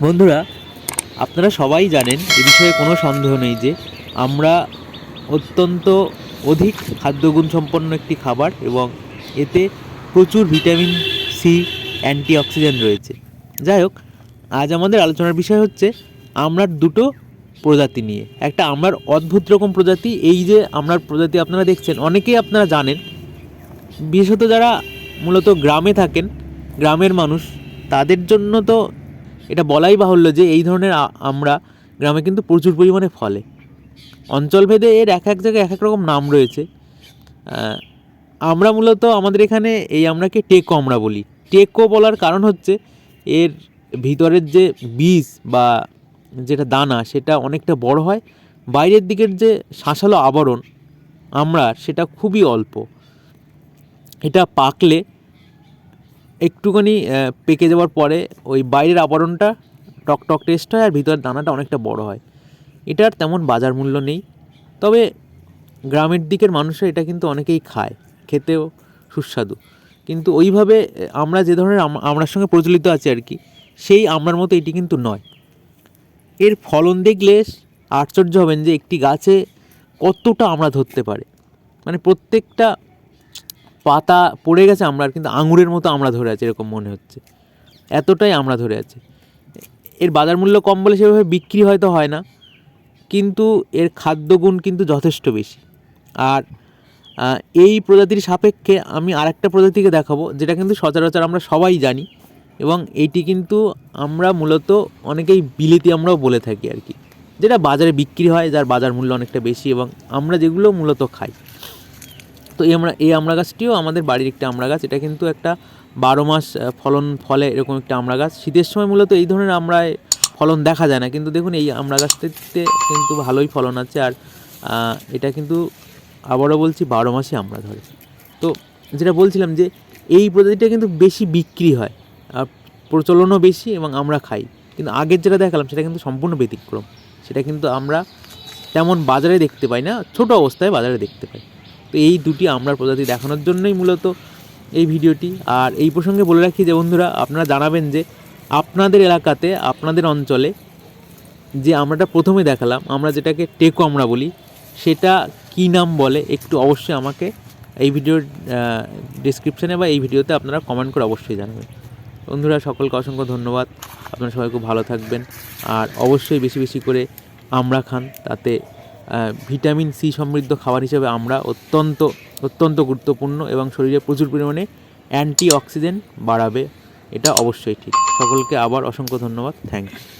বন্ধুরা, আপনারা সবাই জানেন এ বিষয়ে কোনো সন্দেহ নেই যে আমরা অত্যন্ত অধিক খাদ্যগুণ সম্পন্ন একটি খাবার এবং এতে প্রচুর ভিটামিন সি অ্যান্টি অ্যান্টিঅক্সিডেন্ট রয়েছে। যাই হোক, আজ আমাদের আলোচনার বিষয় হচ্ছে আমরার দুটো প্রজাতি নিয়ে। একটা আমরার অদ্ভুত রকম প্রজাতি, এই যে আমরার প্রজাতি আপনারা দেখছেন, অনেকেই আপনারা জানেন, বিশেষত যারা মূলত গ্রামে থাকেন, গ্রামের মানুষ, তাদের জন্য তো এটা বলাই বাহুল্য যে এই ধরনের আমরা গ্রামে কিন্তু প্রচুর পরিমাণে ফলে। অঞ্চলভেদে এর এক এক জায়গায় এক এক রকম নাম রয়েছে। আমরা মূলত আমাদের এখানে এই আমরাকে টেকো আমরা বলি। টেকো বলার কারণ হচ্ছে এর ভিতরের যে বীজ বা যেটা দানা, সেটা অনেকটা বড় হয়। বাইরের দিকের যে শাঁসালো আবরণ, আমরা সেটা খুবই অল্প। এটা পাকলে একটুখানি পেকে যাওয়ার পরে ওই বাইরের আবরণটা টক টক টেস্ট হয় আর ভিতরের দানাটা অনেকটা বড় হয়। এটার তেমন বাজার মূল্য নেই। তবে গ্রামের দিকের মানুষরা এটা কিন্তু অনেকেই খায়, খেতেও সুস্বাদু। কিন্তু ওইভাবে আমরা যে ধরনের আম- আমড়ার সঙ্গে প্রচলিত আছে আর কি, সেই আমড়ার মতো এটি কিন্তু নয়। এর ফলন দেখলে আশ্চর্য হবেন যে একটি গাছে কতটা আমরা ধরতে পারে। মানে প্রত্যেকটা পাতা পড়ে গেছে আমরা, কিন্তু আঙুরের মতো আমরা ধরে আছে, এরকম মনে হচ্ছে। এতটাই আমরা ধরে আছে। এর বাজার মূল্য কম বলে সেভাবে বিক্রি হয়তো হয় না, কিন্তু এর খাদ্যগুণ কিন্তু যথেষ্ট বেশি। আর এই প্রজাতির সাপেক্ষে আমি আরেকটা প্রজাতিকে দেখাবো, যেটা কিন্তু সচরাচর আমরা সবাই জানি, এবং এইটি কিন্তু আমরা মূলত অনেকেই বিলেতি আমরাও বলে থাকি আর কি। যেটা বাজারে বিক্রি হয়, যার বাজার মূল্য অনেকটা বেশি, এবং আমরা যেগুলো মূলত খাই। তো এই আমরা, এই আমড়া গাছটিও আমাদের বাড়ির একটা আমড়া গাছ। এটা কিন্তু একটা বারো মাস ফলন, ফলে এরকম একটা আমড়া গাছ। শীতের সময় মূলত এই ধরনের আমড়ায় ফলন দেখা যায় না। কিন্তু দেখুন, এই আমড়া গাছটিতে কিন্তু ভালোই ফলন আছে। আর এটা কিন্তু আবারও বলছি, বারো মাসে আমড়া ধরে তো যেটা বলছিলাম যে, এই প্রজাতিটা কিন্তু বেশি বিক্রি হয়। আর প্রচলনও বেশি এবং আমরা খাই। কিন্তু আগের যেটা দেখালাম, সেটা কিন্তু সম্পূর্ণ ব্যতিক্রম। সেটা কিন্তু আমরা তেমন বাজারে দেখতে পাই না। ছোট অবস্থায় বাজারে দেখতে পাই। তো এই দুটি আমরার প্রজাতি দেখানোর জন্যই মূলত এই ভিডিওটি। আর এই প্রসঙ্গে বলে রাখি যে বন্ধুরা, আপনারা জানাবেন যে আপনাদের এলাকাতে, আপনাদের অঞ্চলে যে আমরাটা প্রথমে দেখালাম, আমরা যেটাকে টেকো আমরা বলি, সেটা কী নাম বলে একটু অবশ্যই আমাকে এই ভিডিওর ডিসক্রিপশানে বা এই ভিডিওতে আপনারা কমেন্ট করে অবশ্যই জানাবেন। বন্ধুরা, সকলকে অসংখ্য ধন্যবাদ। আপনারা সবাই খুব ভালো থাকবেন। আর অবশ্যই বেশি বেশি করে আমরা খান, তাতে ভিটামিন সি সমৃদ্ধ খাবার হিসেবে আমরা অত্যন্ত অত্যন্ত গুরুত্বপূর্ণ এবং শরীরে প্রচুর পরিমাণে অ্যান্টি অক্সিডেন্ট বাড়াবে। এটা অবশ্যই ঠিক। সকলকে আবার অসংখ্য ধন্যবাদ। Thank you